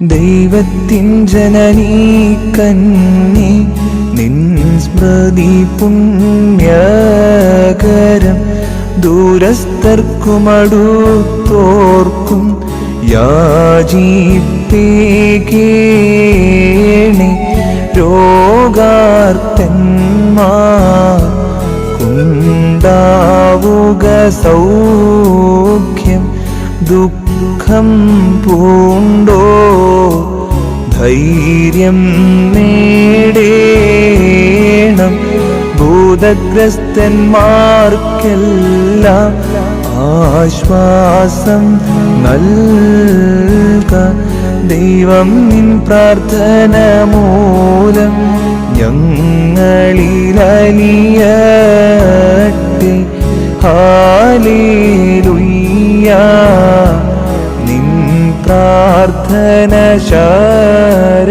ദൈവത്തിൻ ജനനീ കന്നി നിൻ സ്മൃതി പുണ്യകരം ദൂരസ്ഥർക്കുമടുത്തോർക്കും യാചിപ്പേകേണി രോഗാർത്തന്മാർ കുണ്ടാവുക സൗഖ്യം ദുഃഖം പൂണ്ടോ ധൈര്യം നേടേണം. ഭൂതഗ്രസ്തന്മാർക്കെല്ലാം ആശ്വാസം നൽക. ദൈവം നിൻ പ്രാർത്ഥന മൂലം ഞങ്ങളിലലിയട്ടെ ഹാലേലുയ്യ प्रार्थना शार